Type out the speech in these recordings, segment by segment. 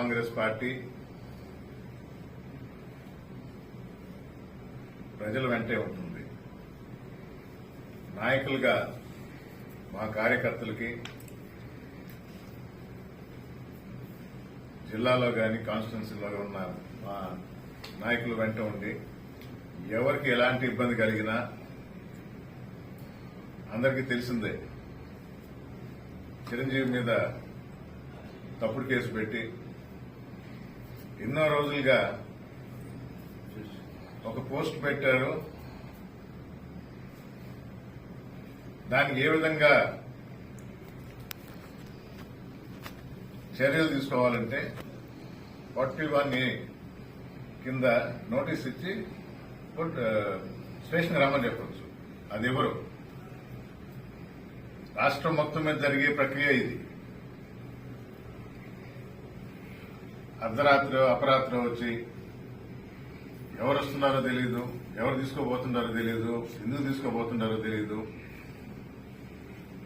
Congress party ప్రజల వెంటే ఉంటుంది. నాయకులుగా మా కార్యకర్తలకి జిల్లాలో కానీ కాన్స్టిట్యున్సీలో ఉన్న మా నాయకులు వెంట ఉండి ఎవరికి ఎలాంటి ఇబ్బంది కలిగినా అందరికీ తెలిసిందే. చిరంజీవి మీద తప్పుడు కేసు పెట్టి ఎన్నో రోజులుగా ఒక పోస్ట్ పెట్టారు. దానికి ఏ విధంగా చర్యలు తీసుకోవాలంటే ఫార్టీ వన్ కింద నోటీస్ ఇచ్చి పుట్, స్టేషన్కి రమ్మని చెప్పచ్చు. అది ఎవరు? రాష్ట్రం మొత్తం మీద జరిగే ప్రక్రియ ఇది. అర్ధరాత్రి అపరాత్రి వచ్చి ఎవరు వస్తున్నారో తెలియదు ఎవరు తీసుకోబోతున్నారో తెలియదు ఎందుకు తీసుకోబోతున్నారో తెలియదు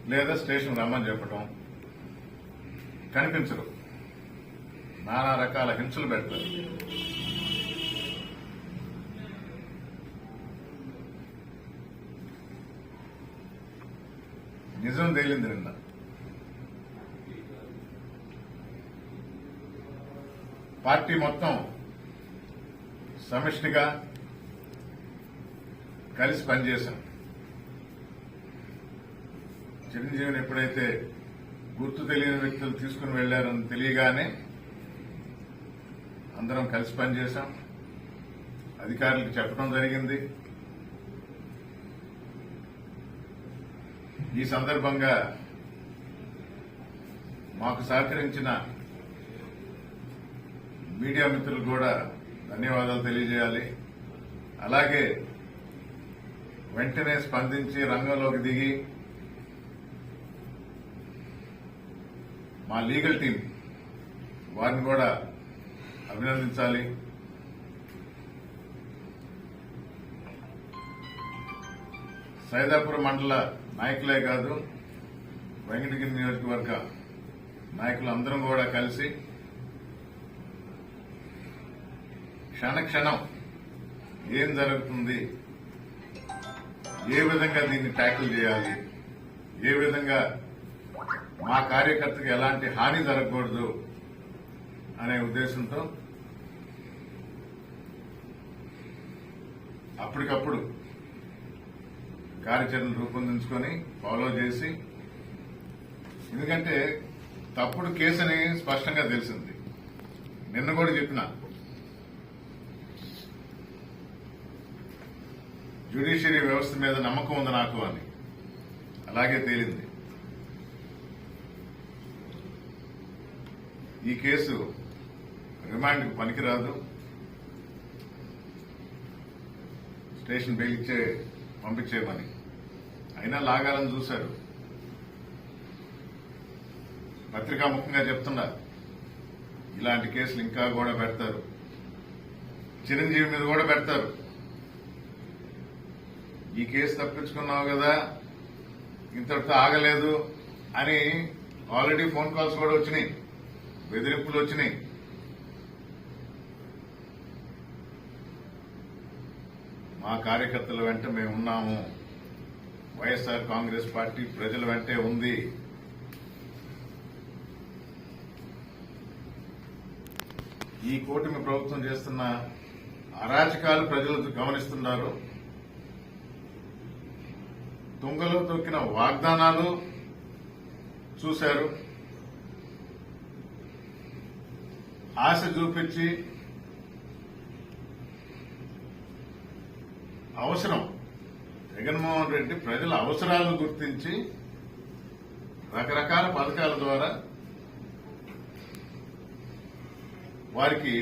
లేదా స్టేషన్ రమ్మని చెప్పటం. కనిపించరు. నానా రకాల హింసలు పెడతారు. నిజం తేలింది నిన్న పార్టీ మొత్తం సమిష్టిగా కలిసి పనిచేశాం. చిరంజీవిని ఎప్పుడైతే గుర్తు తెలియని వ్యక్తులు తీసుకుని వెళ్ళారని తెలియగానే అందరం కలిసి పనిచేశాం. అధికారులకు చెప్పడం జరిగింది. ఈ సందర్భంగా మాకు సహకరించిన మీడియా మిత్రులకు కూడా ధన్యవాదాలు తెలియజేయాలి. అలాగే వెంటనే స్పందించి రంగంలోకి దిగి మా లీగల్ టీం వారిని కూడా అభినందించాలి. సైదాపురం మండల నాయకులే కాదు వెంకటగిరి నియోజకవర్గ నాయకులు అందరం కూడా కలిసి క్షణ క్షణం ఏం జరుగుతుంది? ఏ విధంగా దీన్ని ట్యాకిల్ చేయాలి? ఏ విధంగా మా కార్యకర్తకి ఎలాంటి హాని జరగకూడదు అనే ఉద్దేశంతో అప్పటికప్పుడు కార్యాచరణ రూపొందించుకొని ఫాలో చేసి ఎందుకంటే తప్పుడు కేసుని స్పష్టంగా తెలిసింది. నిన్న కూడా చెప్పిన జ్యుడిషియరీ వ్యవస్థ మీద నమ్మకం ఉంది నాకు అని. అలాగే తేలింది. ఈ కేసు రిమాండ్కు పనికిరాదు. స్టేషన్ బెయిల్ ఇచ్చే పంపించేయమని అయినా లాగాలని చూశారు. పత్రికాముఖంగా చెప్తున్నారు ఇలాంటి కేసులు ఇంకా కూడా పెడతారు. చిరంజీవి మీద కూడా పెడతారు. ఈ కేసు తప్పించుకున్నావు కదా ఇంతటితో ఆగలేదు అని ఆల్రెడీ ఫోన్ కాల్స్ కూడా వచ్చినాయి బెదిరింపులు వచ్చినాయి. మా కార్యకర్తల వెంట మేము ఉన్నాము. వైఎస్ఆర్ కాంగ్రెస్ పార్టీ ప్రజల వెంటే ఉంది. ఈ కూటమి ప్రభుత్వం చేస్తున్న అరాచకాలు ప్రజలు గమనిస్తున్నారు. తుంగలో తొక్కిన వాగ్దానాలు చూశారు. ఆశ చూపించి అవసరం. జగన్మోహన్ రెడ్డి ప్రజల అవసరాలను గుర్తించి రకరకాల పథకాల ద్వారా వారికి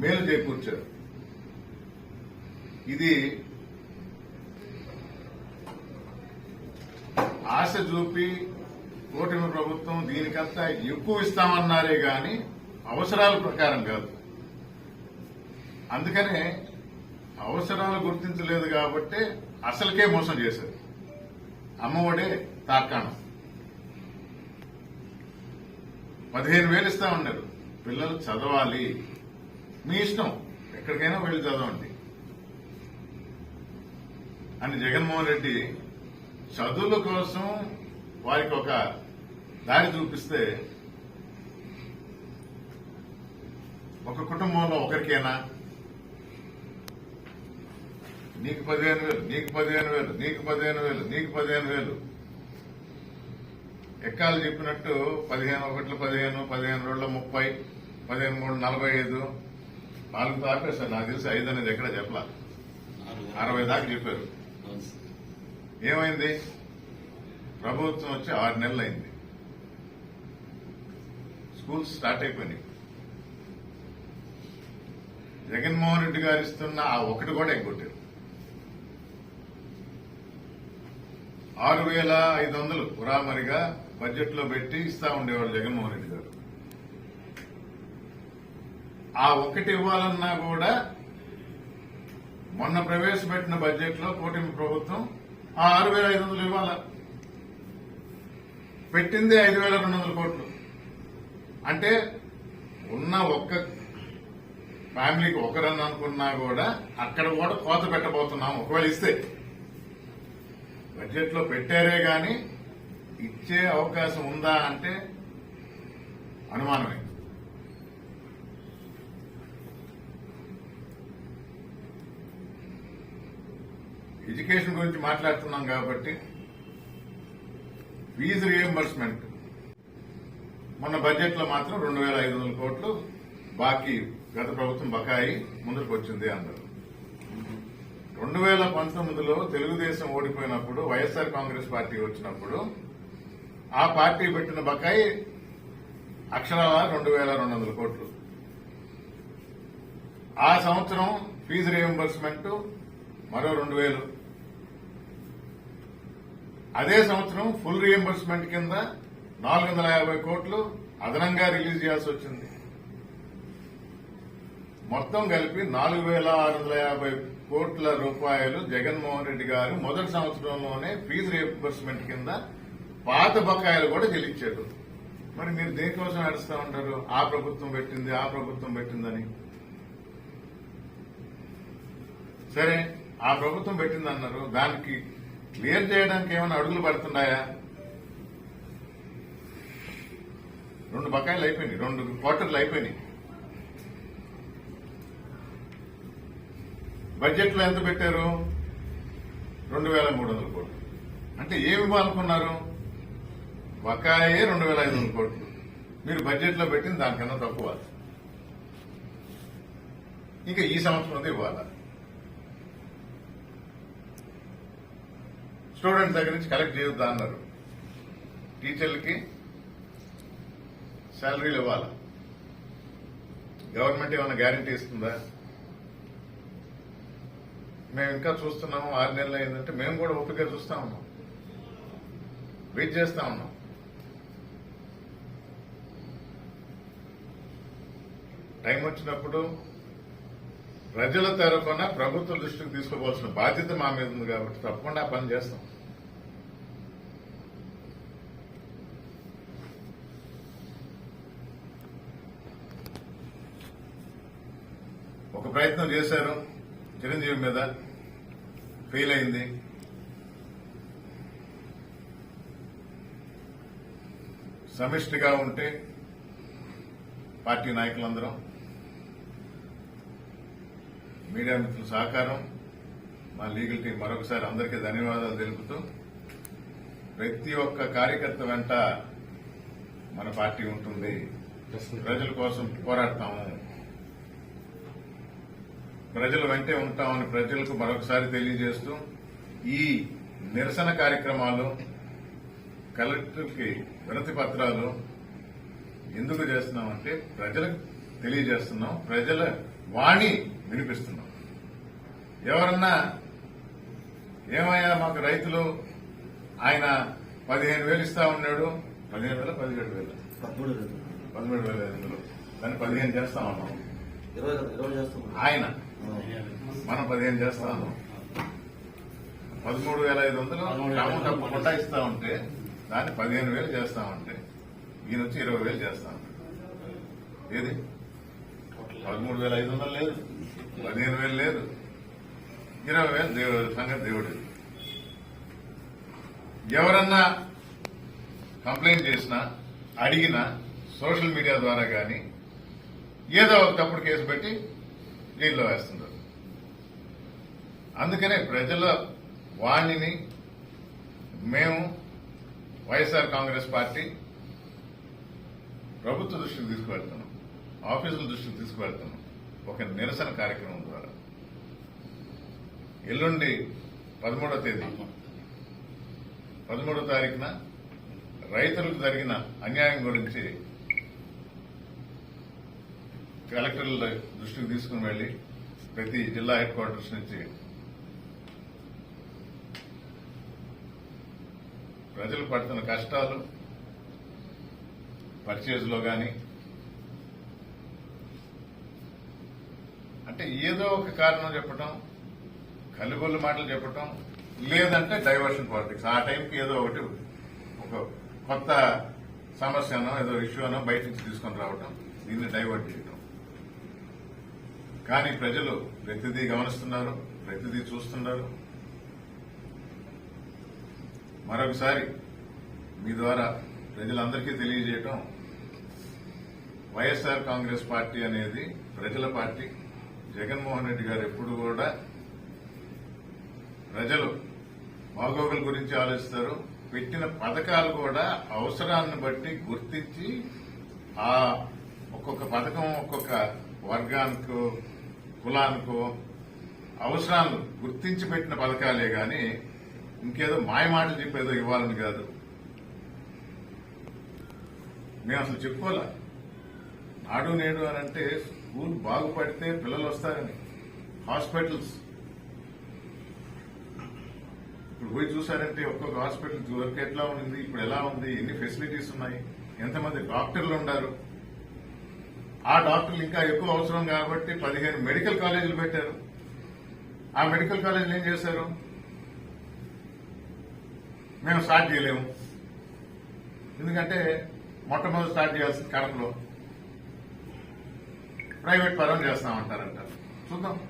మేలు చేకూర్చారు. ఇది ఆశ చూపి కూటమి ప్రభుత్వం దీనికంతా ఎక్కువ ఇస్తామన్నారే గాని అవసరాల ప్రకారం కాదు. అందుకనే అవసరాలు గుర్తించలేదు కాబట్టి అసలుకే మోసం చేశారు. అమ్మఒడే తార్కాణం. పదిహేను వేలు ఇస్తా ఉన్నారు పిల్లలు చదవాలి. మీ ఇష్టం. ఎక్కడికైనా వెళ్ళి చదవండి. అని జగన్మోహన్ రెడ్డి చదువుల కోసం వారికి ఒక దారి చూపిస్తే ఒక కుటుంబంలో ఒకరికైనా? నీకు పదిహేను వేలు నీకు పదిహేను వేలు నీకు పదిహేను వేలు నీకు పదిహేను వేలు. ఎక్కాలు చెప్పినట్టు పదిహేను ఒకట్లు పదిహేను పదిహేను రోజుల ముప్పై పదిహేను మూడు నలభై ఐదు. నాలుగు ఆపేశారు నాకు తెలిసి ఐదు అనేది ఎక్కడ చెప్పలా? అరవై దాకా చెప్పారు. ఏమైంది? ప్రభుత్వం వచ్చి ఆరు నెలలు అయింది స్కూల్స్ స్టార్ట్ అయిపోయినాయి. జగన్మోహన్ రెడ్డి గారు ఇస్తున్న ఆ ఒకటి కూడా ఎగ్గొట్టారు. ఆరు వేల ఐదు వందలు పురామరిగా బడ్జెట్లో పెట్టి ఇస్తా ఉండేవాళ్ళు జగన్మోహన్ రెడ్డి గారు. ఆ ఒకటి ఇవ్వాలన్నా కూడా మొన్న ప్రవేశపెట్టిన బడ్జెట్లో కూటమి ప్రభుత్వం ఆ ఆరు వేల ఐదు వందలు ఇవ్వాల? పెట్టింది ఐదు వేల రెండు వందల కోట్లు. అంటే ఉన్న ఒక్క ఫ్యామిలీకి ఒకరని అనుకున్నా కూడా అక్కడ కూడా కోత పెట్టబోతున్నాం. ఒకవేళ ఇస్తే బడ్జెట్లో పెట్టారే కానీ ఇచ్చే అవకాశం ఉందా అంటే అనుమానమే. ఎడ్యుకేషన్ గురించి మాట్లాడుతున్నాం కాబట్టి ఫీజు రియంబర్స్మెంట్. మొన్న బడ్జెట్లో మాత్రం రెండు వేల ఐదు వందల కోట్లు బాకీ గత ప్రభుత్వం బకాయి ముందుకు వచ్చింది అన్నారు. రెండు వేల పంతొమ్మిదిలో తెలుగుదేశం ఓడిపోయినప్పుడు వైఎస్ఆర్ కాంగ్రెస్ పార్టీ వచ్చినప్పుడు ఆ పార్టీ పెట్టిన బకాయి అక్షరాల రెండు వేల రెండు వందల కోట్లు. ఆ సంవత్సరం ఫీజు రియంబర్స్మెంట్ మరో రెండు వేలు. అదే సంవత్సరం ఫుల్ రియంబర్స్మెంట్ కింద నాలుగు వందల యాభై కోట్లు అదనంగా రిలీజ్ చేయాల్సి వచ్చింది. మొత్తం కలిపి నాలుగు వేల ఆరు వందల యాభై కోట్ల రూపాయలు జగన్మోహన్ రెడ్డి గారు మొదటి సంవత్సరంలోనే ఫీజు రియంబర్స్మెంట్ కింద పాత బకాయిలు కూడా చెల్లించారు. మరి మీరు దేనికోసం నడుస్తూ ఉంటారు? ఆ ప్రభుత్వం పెట్టింది ఆ ప్రభుత్వం పెట్టిందని. సరే ఆ ప్రభుత్వం పెట్టింది అన్నారు దానికి క్లియర్ చేయడానికి ఏమైనా అడుగులు పడుతున్నాయా? రెండు బకాయిలు అయిపోయినాయి. రెండు క్వార్టర్లు అయిపోయినాయి. బడ్జెట్లో ఎంత పెట్టారు? రెండు వేల మూడు వందల కోట్లు. అంటే ఏమి ఇవ్వాలనుకున్నారు? బకాయే రెండు వేల ఐదు వందల కోట్లు. మీరు బడ్జెట్లో పెట్టింది దానికన్నా తక్కువ. ఇంకా ఈ సంవత్సరం ఇవ్వాలా? స్టూడెంట్స్ దగ్గర నుంచి కలెక్ట్ చేయొద్దా అన్నారు. టీచర్లకి శాలరీలు ఇవ్వాలి? గవర్నమెంట్ ఏమైనా గ్యారంటీ ఇస్తుందా? మేము ఇంకా చూస్తున్నాము ఆరు నెలలు అయిందంటే మేము కూడా ఓపిక చూస్తా ఉన్నాం. వెయిట్ చేస్తా ఉన్నాం. టైం వచ్చినప్పుడు ప్రజల తరఫున ప్రభుత్వ దృష్టికి తీసుకోవాల్సిన బాధ్యత మా మీద ఉంది కాబట్టి తప్పకుండా ఆ పని చేస్తాం. ఒక ప్రయత్నం చేశారు చిరంజీవి మీద ఫెయిల్ అయింది. సమిష్టిగా ఉంటే పార్టీ నాయకులందరం మీడియా మిత్రుల సహకారం మా లీగల్ టీం మరొకసారి అందరికీ ధన్యవాదాలు తెలుపుతూ ప్రతి ఒక్క కార్యకర్త వెంట మన పార్టీ ఉంటుంది. ప్రజల కోసం పోరాడతాము. ప్రజల వెంటే ఉంటామని ప్రజలకు మరొకసారి తెలియజేస్తూ ఈ నిరసన కార్యక్రమాలు కలెక్టర్కి వినతి పత్రాలు ఎందుకు చేస్తున్నామంటే ప్రజలకు తెలియజేస్తున్నాం ప్రజల వాణి వినిపిస్తున్నాం. ఎవరన్నా ఏమయ్యా మాకు రైతులు ఆయన పదిహేను వేలు ఇస్తా ఉన్నాడు. పదిహేను వేల పదిహేడు వేలు? పదమూడు రోజులు. పదమూడు వేల ఐదు వందలు. దాన్ని పదిహేను చేస్తా ఉన్నాం. ఆయన మనం పదిహేను చేస్తా ఉన్నాం పదమూడు వేల ఐదు వందలు అమౌంట్ కొట్టా ఇస్తా ఉంటే దాన్ని పదిహేను వేలు చేస్తా ఉంటే ఈయన వచ్చి ఇరవై వేలు చేస్తా. ఏది? పదమూడు వేల ఐదు వందలు లేదు. పదిహేను వేలు లేదు. ఇరవై వేలు దేవుడు సంగతి దేవుడు ఎవరన్నా కంప్లైంట్ చేసినా అడిగినా సోషల్ మీడియా ద్వారా కానీ ఏదో ఒక తప్పుడు కేసు పెట్టి జైల్లో వేస్తున్నారు అందుకనే ప్రజల వాణిని మేము వైఎస్ఆర్ కాంగ్రెస్ పార్టీ ప్రభుత్వ దృష్టికి తీసుకువెళ్తున్నాం. ఆఫీసుల దృష్టికి తీసుకువెళ్తున్నాం. ఒక నిరసన కార్యక్రమం ద్వారా. ఎల్లుండి పదమూడో తేదీ. పదమూడో తారీఖున రైతులకు జరిగిన అన్యాయం గురించి కలెక్టర్ల దృష్టికి తీసుకుని వెళ్ళి ప్రతి జిల్లా హెడ్ క్వార్టర్స్ నుంచి ప్రజలు పడుతున్న కష్టాలు పర్చేజ్లో కానీ గాని అంటే ఏదో ఒక కారణం చెప్పటం కలుగొల్లు మాటలు చెప్పటం లేదంటే డైవర్షన్ పాలిటిక్స్ ఆ టైంకి ఏదో ఒకటి ఒక కొత్త సమస్యనో ఏదో ఇష్యూ అనో బయట నుంచి తీసుకొని రావటం దీన్ని డైవర్ట్ చేయటం. కానీ ప్రజలు ప్రతిదీ గమనిస్తున్నారు ప్రతిదీ చూస్తున్నారు. మరొకసారి మీ ద్వారా ప్రజలందరికీ తెలియజేయటం వైఎస్ఆర్ కాంగ్రెస్ పార్టీ అనేది ప్రజల పార్టీ. జగన్మోహన్ రెడ్డి గారు ఎప్పుడు కూడా ప్రజలు బాగోగుల గురించి ఆలోచిస్తారు. పెట్టిన పథకాలు కూడా అవసరాన్ని బట్టి గుర్తించి ఆ ఒక్కొక్క పథకం ఒక్కొక్క వర్గానికి కులానికో అవసరాలు గుర్తించి పెట్టిన పథకాలే గాని ఇంకేదో మాయమాటలు చెప్పేదో ఇవ్వాలని కాదు. మేము అసలు చెప్పుకోలే. నాడు నేడు అని అంటే స్కూల్ బాగుపడితే పిల్లలు వస్తారని హాస్పిటల్స్. ఇప్పుడు పోయి చూసారంటే ఒక్కొక్క హాస్పిటల్ వర్క్ ఎట్లా ఉంది ఇప్పుడు ఎలా ఉంది ఎన్ని ఫెసిలిటీస్ ఉన్నాయి ఎంతమంది డాక్టర్లు ఉన్నారు ఆ డాక్టర్లు ఇంకా ఎక్కువ అవసరం కాబట్టి పదిహేను మెడికల్ కాలేజీలు పెట్టారు. ఆ మెడికల్ కాలేజీలు ఏం చేశారు? మేము స్టార్ట్ చేయలేము. ఎందుకంటే మొట్టమొదటి స్టార్ట్ చేయాల్సింది కడపలో. ప్రైవేట్ పరం చేస్తామంటారంట. చూద్దాం.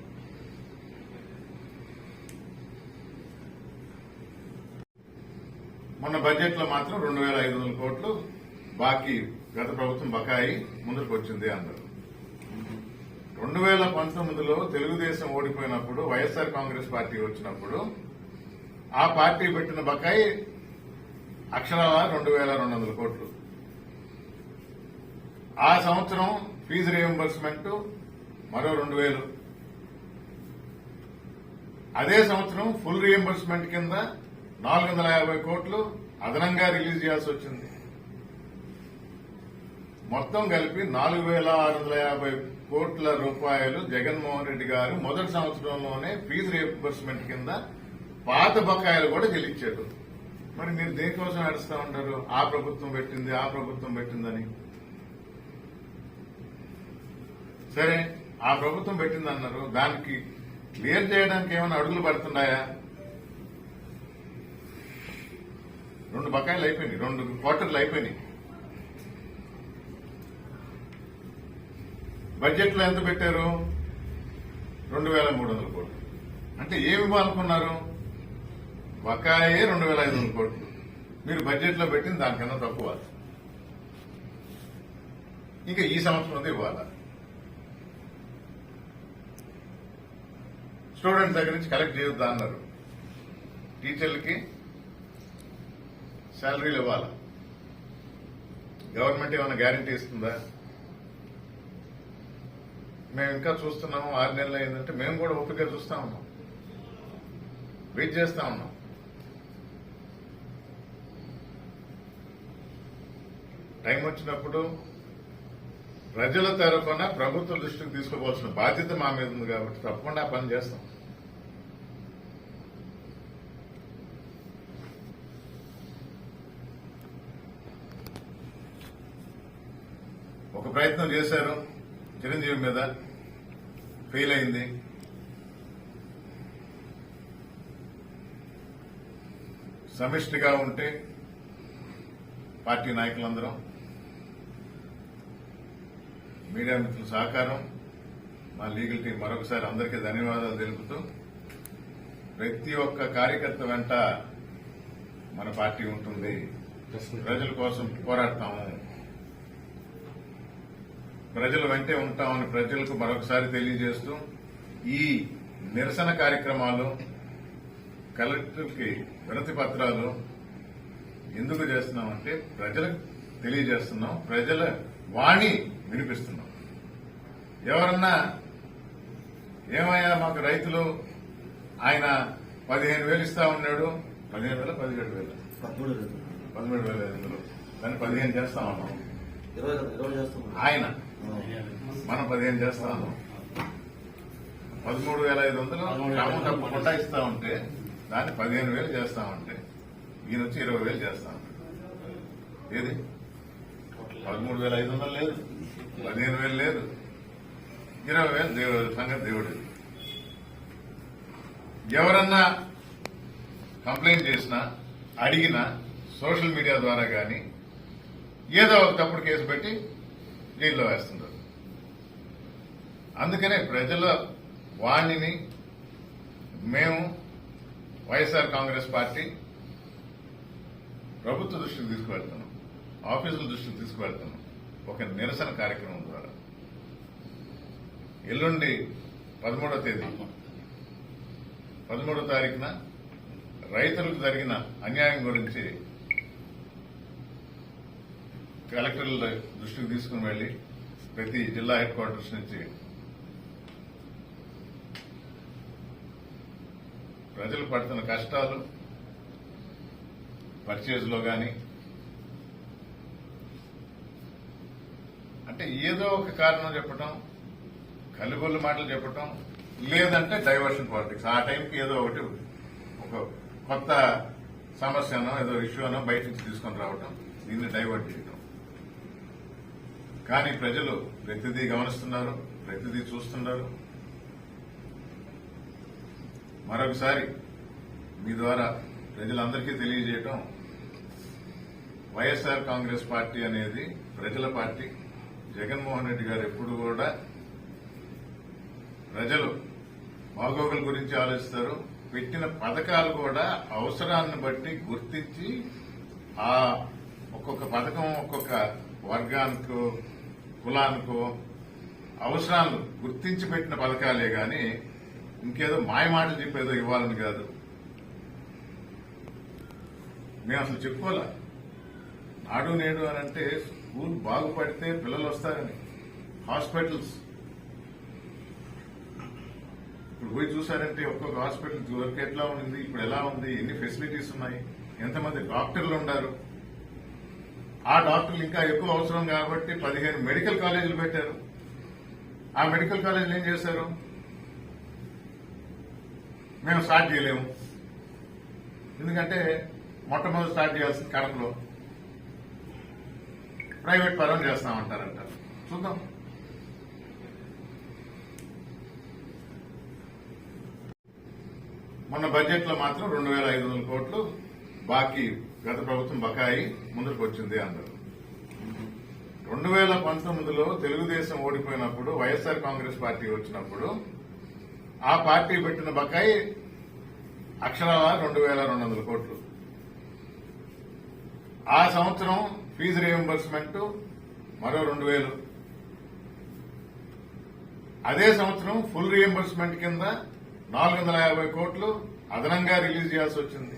మొన్న బడ్జెట్లో మాత్రం రెండు వేల ఐదు వందల కోట్లు బాకీ గత ప్రభుత్వం బకాయి ముందుకు వచ్చింది అన్నారు. రెండు వేల పంతొమ్మిదిలో తెలుగుదేశం ఓడిపోయినప్పుడు వైఎస్ఆర్ కాంగ్రెస్ పార్టీ వచ్చినప్పుడు ఆ పార్టీ పెట్టిన బకాయి అక్షరాల రెండు వేల రెండు వందల కోట్లు. ఆ సంవత్సరం ఫీజు రియంబర్స్మెంట్ మరో రెండు వేలు. అదే సంవత్సరం ఫుల్ రియంబర్స్మెంట్ కింద నాలుగు వందల యాభై కోట్లు అదనంగా రిలీజ్ చేయాల్సి వచ్చింది. మొత్తం కలిపి నాలుగు వేల ఆరు వందల యాభై కోట్ల రూపాయలు జగన్మోహన్ రెడ్డి గారు మొదటి సంవత్సరంలోనే ఫీజు రియంబర్స్మెంట్ కింద పాత బకాయిలు కూడా చెల్లించాడు మరి మీరు దేనికోసం నడుస్తూ ఉంటారు? ఆ ప్రభుత్వం పెట్టింది ఆ ప్రభుత్వం పెట్టిందని. సరే ఆ ప్రభుత్వం పెట్టింది అన్నారు దానికి క్లియర్ చేయడానికి ఏమైనా అడుగులు పడుతున్నాయా? రెండు బకాయిలు అయిపోయినాయి రెండు క్వార్టర్లు అయిపోయినాయి. బడ్జెట్లో ఎంత పెట్టారు? రెండు వేల మూడు వందల కోట్లు. అంటే ఏమి ఇవ్వాలనుకున్నారు బకాయే రెండు వేల ఐదు వందల కోట్లు. మీరు బడ్జెట్లో పెట్టింది దానికన్నా తక్కువ. ఇంకా ఈ సంవత్సరం అయితే ఇవ్వాలా. స్టూడెంట్స్ దగ్గర నుంచి కలెక్ట్ చేయొద్దా అన్నారు. టీచర్లకి శాలరీలు ఇవ్వాలా. గవర్నమెంట్ ఏమైనా గ్యారంటీ ఇస్తుందా? మేము ఇంకా చూస్తున్నాము ఆరు నెలలు అయిందంటే మేము కూడా ఓపిక చూస్తా ఉన్నాం. వెయిట్ చేస్తా ఉన్నాం. టైం వచ్చినప్పుడు ప్రజల తరఫున ప్రభుత్వ దృష్టికి తీసుకోవాల్సిన బాధ్యత మా మీద ఉంది కాబట్టి తప్పకుండా పని చేస్తాం. ఒక ప్రయత్నం చేశారు. చిరంజీవి మీద ఫెయిల్ అయింది. సమిష్టిగా ఉంటే పార్టీ నాయకులందరం మీడియా మిత్రుల సహకారం మా లీగల్ టీం మరొకసారి అందరికీ ధన్యవాదాలు తెలుపుతూ ప్రతి ఒక్క కార్యకర్త వెంట మన పార్టీ ఉంటుంది. ప్రజల కోసం పోరాడతాము. ప్రజల వెంటే ఉంటామని ప్రజలకు మరొకసారి తెలియజేస్తూ ఈ నిరసన కార్యక్రమాలు కలెక్టర్కి వినతి పత్రాలు ఎందుకు చేస్తున్నామంటే ప్రజలకు తెలియజేస్తున్నాం ప్రజల వాణి వినిపిస్తున్నాం. ఎవరన్నా ఏమయ్యా మాకు రైతులు ఆయన పదిహేను వేలు ఇస్తా ఉన్నాడు. పదిహేను వేల పదిహేడు వేలు? పదమూడు రోజులు. పదమూడు వేల ఐదు వందలు. దాన్ని పదిహేను చేస్తా ఉన్నాం. ఆయన మనం పదిహేను చేస్తా ఉన్నాం పదమూడు వేల ఐదు వందలు క్రమం తప్పకుండా ఇస్తా ఉంటే దాన్ని పదిహేను వేలు చేస్తా ఉంటే ఈయన వచ్చి ఇరవై వేలు చేస్తా ఉంటాడు. ఏది? పదమూడు వేల ఐదు వందలు లేదు. పదిహేను వేలు లేదు. ఇరవై వేలు దేవుడు సంగతి దేవుడు ఎవరన్నా కంప్లైంట్ చేసినా అడిగినా సోషల్ మీడియా ద్వారా కానీ ఏదో ఒక తప్పుడు కేసు పెట్టి జైల్లో వేస్తున్నారు అందుకనే ప్రజల వాణిని మేము వైఎస్ఆర్ కాంగ్రెస్ పార్టీ ప్రభుత్వ దృష్టికి తీసుకువెళ్తున్నాం. ఆఫీసుల దృష్టికి తీసుకువెళ్తున్నాం. ఒక నిరసన కార్యక్రమం ద్వారా. ఎల్లుండి పదమూడో తేదీ. పదమూడో తారీఖున రైతులకు జరిగిన అన్యాయం గురించి కలెక్టర్ల దృష్టికి తీసుకుని వెళ్ళి ప్రతి జిల్లా హెడ్ క్వార్టర్స్ నుంచి ప్రజలు పడుతున్న కష్టాలు పర్చేజ్లో గాని అంటే ఏదో ఒక కారణం చెప్పటం కలుగొల్లు మాటలు చెప్పటం లేదంటే డైవర్షన్ పాలిటిక్స్ ఆ టైంకి ఏదో ఒకటి ఒక కొత్త సమస్యనో ఏదో ఇష్యూ అనో బయట నుంచి తీసుకొని రావటం దీన్ని డైవర్ట్ చేయటం. కానీ ప్రజలు ప్రతిదీ గమనిస్తున్నారు ప్రతిదీ చూస్తున్నారు. మరొకసారి మీ ద్వారా ప్రజలందరికీ తెలియజేయటం వైఎస్ఆర్ కాంగ్రెస్ పార్టీ అనేది ప్రజల పార్టీ. జగన్మోహన్ రెడ్డి గారు ఎప్పుడు కూడా ప్రజలు బాగోగుల గురించి ఆలోచిస్తారు. పెట్టిన పథకాలు కూడా అవసరాన్ని బట్టి గుర్తించి ఆ ఒక్కొక్క పథకం ఒక్కొక్క వర్గానికో కులానికో అవసరాలు గుర్తించి పెట్టిన పథకాలే గాని ఇంకేదో మాయమాటలు చెప్పేదో ఇవ్వాలని కాదు. మేము అసలు చెప్పుకోలే. నాడు నేడు అని అంటే స్కూల్ బాగుపడితే పిల్లలు వస్తారని హాస్పిటల్స్. ఇప్పుడు పోయి చూసారంటే ఒక్కొక్క హాస్పిటల్ వరకు ఎట్లా ఉంది ఇప్పుడు ఎలా ఉంది ఎన్ని ఫెసిలిటీస్ ఉన్నాయి ఎంతమంది డాక్టర్లు ఉన్నారు ఆ డాక్టర్లు ఇంకా ఎక్కువ అవసరం కాబట్టి పదిహేను మెడికల్ కాలేజీలు పెట్టారు. ఆ మెడికల్ కాలేజీలు ఏం చేశారు? మేము స్టార్ట్ చేయలేము. ఎందుకంటే మొట్టమొదటి స్టార్ట్ చేయాల్సింది కడపలో. ప్రైవేట్ పరం చేస్తామంటారంట. చూద్దాం. మొన్న బడ్జెట్లో మాత్రం రెండు వేల ఐదు వందల కోట్లు బాకీ గత ప్రభుత్వం బకాయి ముందుకు వచ్చింది అన్నారు. రెండు వేల పంతొమ్మిదిలో తెలుగుదేశం ఓడిపోయినప్పుడు వైఎస్ఆర్ కాంగ్రెస్ పార్టీ వచ్చినప్పుడు ఆ పార్టీ పెట్టిన బకాయి అక్షరాల రెండు వేల రెండు వందల కోట్లు. ఆ సంవత్సరం ఫీజు రియంబర్స్మెంట్ మరో రెండు వేలు అదే సంవత్సరం ఫుల్ రియంబర్స్మెంట్ కింద నాలుగు వందల యాభై కోట్లు అదనంగా రిలీజ్ చేయాల్సి వచ్చింది.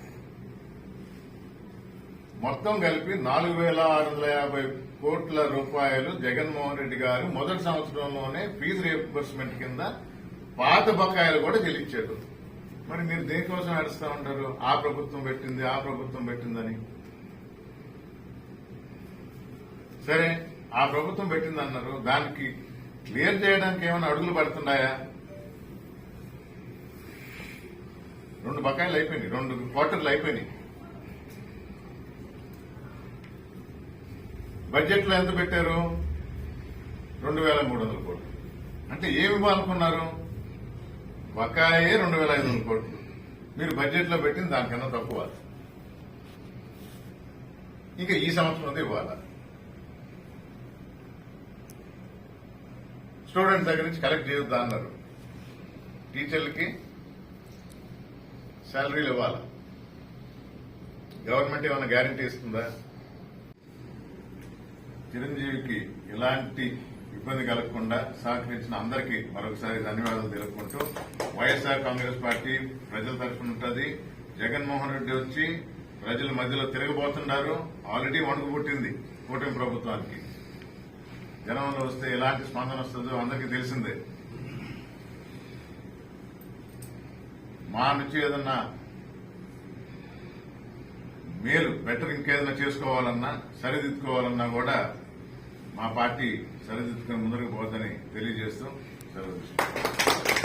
మొత్తం కలిపి నాలుగు వేల ఆరు వందల యాభై కోట్ల రూపాయలు జగన్మోహన్ రెడ్డి గారు మొదటి సంవత్సరంలోనే ఫీజు రియంబర్స్మెంట్ కింద పాత బకాయిలు కూడా చెల్లించారు. మరి మీరు దేనికోసం నడుస్తూ ఉంటారు? ఆ ప్రభుత్వం పెట్టింది ఆ ప్రభుత్వం పెట్టిందని. సరే ఆ ప్రభుత్వం పెట్టింది అన్నారు దానికి క్లియర్ చేయడానికి ఏమైనా అడుగులు పడుతున్నాయా? రెండు బకాయిలు అయిపోయినాయి రెండు క్వార్టర్లు అయిపోయినాయి. బడ్జెట్లో ఎంత పెట్టారు? రెండు వేల మూడు వందల కోట్లు. అంటే ఏమి ఇవ్వాలనుకున్నారు బకాయే రెండు వేల ఐదు వందల కోట్లు. మీరు బడ్జెట్లో పెట్టింది దానికన్నా తక్కువ. ఇంకా ఈ సంవత్సరం ఇవ్వాలా. స్టూడెంట్స్ దగ్గర నుంచి కలెక్ట్ చేయొద్దా అన్నారు. టీచర్లకి శాలరీలు ఇవ్వాలా. గవర్నమెంట్ ఏమైనా గ్యారంటీ ఇస్తుందా? చిరంజీవికి ఎలాంటి ఇబ్బంది కలగకుండా సహకరించిన అందరికీ మరొకసారి ధన్యవాదాలు తెలుపుకుంటూ వైఎస్ఆర్ కాంగ్రెస్ పార్టీ ప్రజల తరఫున ఉంటుంది. జగన్మోహన్ రెడ్డి వచ్చి ప్రజల మధ్యలో తిరగబోతున్నారు. ఆల్రెడీ వణుకు పుట్టింది కూటమి ప్రభుత్వానికి. జనంలో వస్తే ఎలాంటి స్పందన వస్తుందో అందరికీ తెలిసిందే. మా నుంచి ఏదన్నా మేలు బెటర్ ఇంకేదన్నా చేసుకోవాలన్నా సరిదిద్దుకోవాలన్నా కూడా మా పార్టీ సరిదిద్దుకుని ముందుకు పోతుందని తెలియజేస్తూ సెలవు